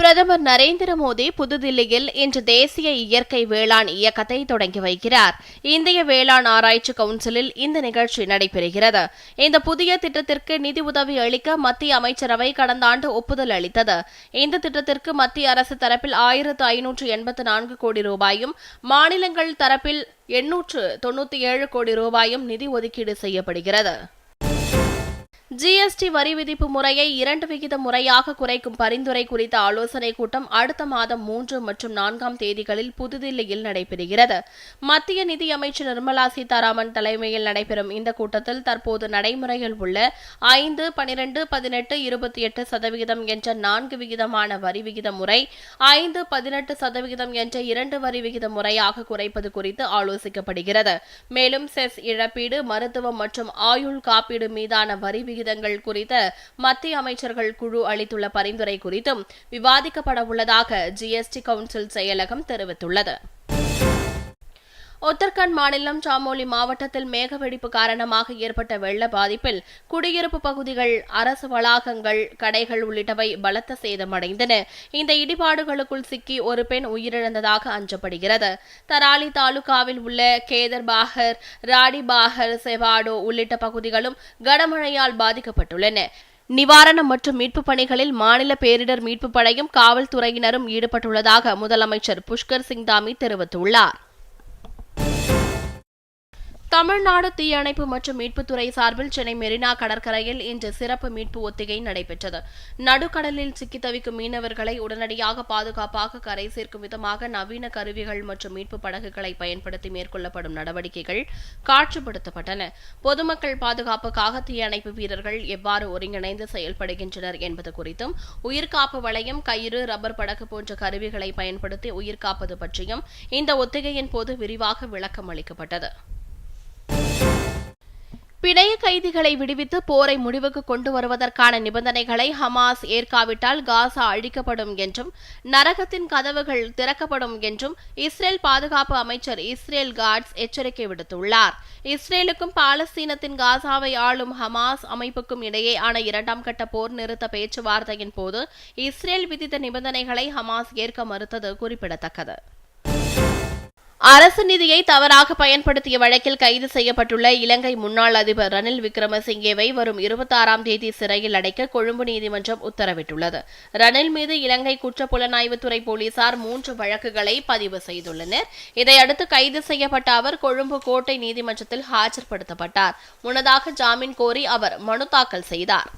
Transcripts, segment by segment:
பிரதமர் நரேந்திர மோடி புதுதில்லியில் இன்று தேசிய இயற்கை வேளாண் இயக்கத்தை தொடங்கி வைக்கிறார். இந்திய வேளாண் ஆராய்ச்சி கவுன்சிலில் இந்த நிகழ்ச்சி நடைபெறுகிறது. இந்த புதிய திட்டத்திற்கு நிதி உதவி அளிக்க மத்திய அமைச்சரவை கடந்த ஆண்டு ஒப்புதல் அளித்தது. இந்த திட்டத்திற்கு மத்திய அரசு தரப்பில் ஆயிரத்து ஐநூற்று எண்பத்து நான்கு கோடி ரூபாயும் மாநிலங்கள் தரப்பில் எண்ணூற்று தொன்னூத்தி ஏழு கோடி ரூபாயும் நிதி ஒதுக்கீடு செய்யப்படுகிறது. ஜிஎஸ்டி வரி விதிப்பு முறையை இரண்டு விகித முறையாக குறைக்கும் பரிந்துரை குறித்த ஆலோசனைக் கூட்டம் அடுத்த மாதம் மூன்று மற்றும் நான்காம் தேதிகளில் புதுதில்லியில் நடைபெறுகிறது. மத்திய நிதியமைச்சர் நிர்மலா சீதாராமன் தலைமையில் நடைபெறும் இந்த கூட்டத்தில் தற்போது நடைமுறையில் உள்ள ஐந்து பனிரெண்டு பதினெட்டு இருபத்தி எட்டு சதவிகிதம் என்ற நான்கு விகிதமான வரி விகித முறை ஐந்து பதினெட்டு சதவிகிதம் என்ற இரண்டு வரி விகித முறையாக குறைப்பது குறித்து ஆலோசிக்கப்படுகிறது. மேலும் செஸ் இழப்பீடு மருத்துவம் மற்றும் ஆயுள் காப்பீடு மீதான வரி விகிதங்கள் குறித்த மத்திய அமைச்சர்கள் குழு அளித்துள்ள பரிந்துரை குறித்தும் விவாதிக்கப்பட உள்ளதாக ஜிஎஸ்டி கவுன்சில் செயலகம் தெரிவித்துள்ளது. உத்தரகாண்ட் மாநிலம் சாமோலி மாவட்டத்தில் மேகவெடிப்பு காரணமாக ஏற்பட்ட வெள்ள பாதிப்பில் குடியிருப்பு பகுதிகள் அரசு வளாகங்கள் கடைகள் உள்ளிட்டவை பலத்த சேதமடைந்தன. இந்த இடிபாடுகளுக்குள் சிக்கி ஒரு பெண் உயிரிழந்ததாக அஞ்சப்படுகிறது. தராலி தாலுகாவில் உள்ள கேதர் பாகர் ராடி பாகர் செவாடோ உள்ளிட்ட பகுதிகளும் கனமழையால் பாதிக்கப்பட்டுள்ளன. நிவாரணம் மற்றும் மீட்புப் பணிகளில் மாநில பேரிடர் மீட்புப் படையும் காவல்துறையினரும் ஈடுபட்டுள்ளதாக முதலமைச்சர் புஷ்கர் சிங் தாமி தெரிவித்துள்ளார். தமிழ்நாடு தீயணைப்பு மற்றும் மீட்புத்துறை சார்பில் சென்னை மெரினா கடற்கரையில் இன்று சிறப்பு மீட்பு ஒத்திகை நடைபெற்றது. நடுக்கடலில் சிக்கி தவிக்கும் மீனவர்களை உடனடியாக பாதுகாப்பாக கரை சேர்க்கும் விதமாக நவீன கருவிகள் மற்றும் மீட்பு படகுகளை பயன்படுத்தி மேற்கொள்ளப்படும் நடவடிக்கைகள் காட்சிப்படுத்தப்பட்டன. பொதுமக்கள் பாதுகாப்புக்காக தீயணைப்பு வீரர்கள் எவ்வாறு ஒருங்கிணைந்து செயல்படுகின்றனர் என்பது குறித்தும் உயிர்காப்பு வளையம் கயிறு ரப்பர் படகு போன்ற கருவிகளை பயன்படுத்தி உயிர்காப்பது பற்றியும் இந்த ஒத்திகையின் போது விரிவாக விளக்கம் அளிக்கப்பட்டது பிணைய கைதிகளை விடுவித்து போரை முடிவுக்கு கொண்டு வருவதற்கான நிபந்தனைகளை ஹமாஸ் ஏற்காவிட்டால் காசா அழிக்கப்படும் என்றும் நரகத்தின் கதவுகள் திறக்கப்படும் என்றும் இஸ்ரேல் பாதுகாப்பு அமைச்சர் இஸ்ரேல் காட்ஸ் எச்சரிக்கை விடுத்துள்ளார். இஸ்ரேலுக்கும் பாலஸ்தீனத்தின் காசாவை ஆளும் ஹமாஸ் அமைப்புக்கும் இடையேயான இரண்டாம் கட்ட போர் நிறுத்த பேச்சுவார்த்தையின் போது இஸ்ரேல் விதித்த நிபந்தனைகளை ஹமாஸ் ஏற்க மறுத்தது குறிப்பிடத்தக்கது. அரசு நிதியை தவறாக பயன்படுத்திய வழக்கில் கைது செய்யப்பட்டுள்ள இலங்கை முன்னாள் அதிபர் ரணில் விக்ரமசிங்கேவை வரும் இருபத்தாறாம் தேதி சிறையில் அடைக்க கொழும்பு நீதிமன்றம் உத்தரவிட்டுள்ளது. ரணில் மீது இலங்கை குற்றப்புலனாய்வுத்துறை போலீசார் மூன்று வழக்குகளை பதிவு செய்துள்ளனர். இதையடுத்து கைது செய்யப்பட்ட அவர் கொழும்பு கோட்டை நீதிமன்றத்தில் ஆஜர்படுத்தப்பட்டார். முன்னதாக ஜாமீன் கோரி அவர் மனு தாக்கல் செய்தார்.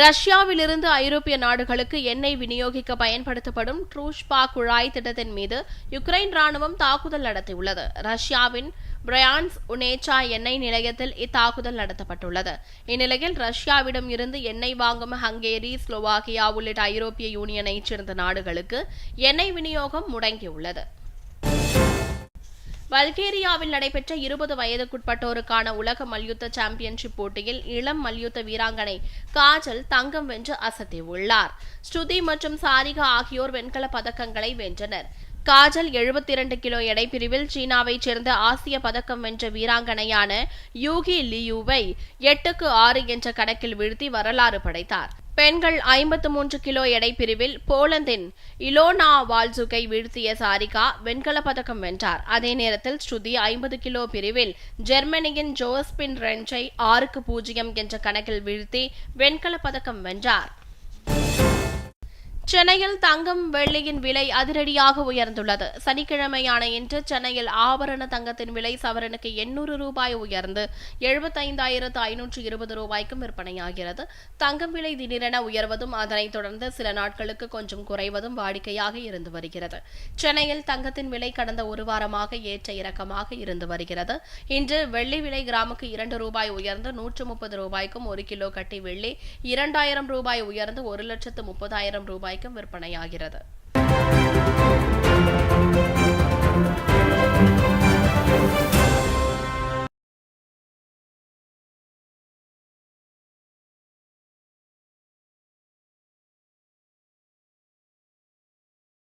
ரஷ்யாவிலிருந்து ஐரோப்பிய நாடுகளுக்கு எண்ணெய் விநியோகிக்க பயன்படுத்தப்படும் ட்ரூஷ்பா குழாய் திட்டத்தின் மீது யுக்ரைன் ராணுவம் தாக்குதல் நடத்தியுள்ளது. ரஷ்யாவின் பிரயான்ஸ் உனேச்சா எண்ணெய் நிலையத்தில் இத்தாக்குதல் நடத்தப்பட்டுள்ளது. இந்நிலையில் ரஷ்யாவிடம் இருந்து எண்ணெய் வாங்கும் ஹங்கேரி ஸ்லோவாக்கியா உள்ளிட்ட ஐரோப்பிய யூனியனைச் சேர்ந்த நாடுகளுக்கு எண்ணெய் விநியோகம் முடங்கியுள்ளது. பல்கேரியாவில் நடைபெற்ற இருபது வயதுக்குட்பட்டோருக்கான உலக மல்யுத்த சாம்பியன்ஷிப் போட்டியில் இளம் மல்யுத்த வீராங்கனை காஜல் தங்கம் வென்று அசத்தியுள்ளார். ஸ்ருதி மற்றும் சாரிகா ஆகியோர் வெண்கல பதக்கங்களை வென்றனர். காஜல் எழுபத்தி இரண்டு கிலோ எடை பிரிவில் சீனாவைச் சேர்ந்த ஆசிய பதக்கம் வென்ற வீராங்கனையான யூகி லியூவை எட்டுக்கு ஆறு என்ற கணக்கில் வீழ்த்தி வரலாறு படைத்தார். பெண்கள் ஐம்பத்து மூன்று கிலோ எடை பிரிவில் போலந்தின் இலோனா வால்சுகை வீழ்த்திய சாரிகா வெண்கலப் பதக்கம் வென்றார். அதே நேரத்தில் ஸ்ருதி ஐம்பது கிலோ பிரிவில் ஜெர்மனியின் ஜோஸ்பின் ரென்ச்சை ஆறுக்கு பூஜ்ஜியம் என்ற கணக்கில் வீழ்த்தி வெண்கலப் பதக்கம் வென்றார். சென்னையில் தங்கம் வெள்ளியின் விலை அதிரடியாக உயர்ந்துள்ளது. சனிக்கிழமையான இன்று சென்னையில் ஆபரண தங்கத்தின் விலை சவரனுக்கு எண்ணூறு ரூபாய் உயர்ந்து எழுபத்தைந்தாயிரத்து ஐநூற்று இருபது ரூபாய்க்கும் விற்பனையாகிறது. தங்கம் விலை திடீரென உயர்வதும் அதனைத் தொடர்ந்து சில நாட்களுக்கு கொஞ்சம் குறைவதும் வாடிக்கையாக இருந்து வருகிறது. சென்னையில் தங்கத்தின் விலை கடந்த ஒரு வாரமாக ஏற்ற இறக்கமாக இருந்து வருகிறது. இன்று வெள்ளி விலை கிராமுக்கு இரண்டு ரூபாய் உயர்ந்து நூற்று முப்பது ரூபாய்க்கும் ஒரு கிலோ கட்டி வெள்ளி இரண்டாயிரம் ரூபாய் உயர்ந்து ஒரு லட்சத்து முப்பதாயிரம் வரைக்கும் விற்பனையாகிறது.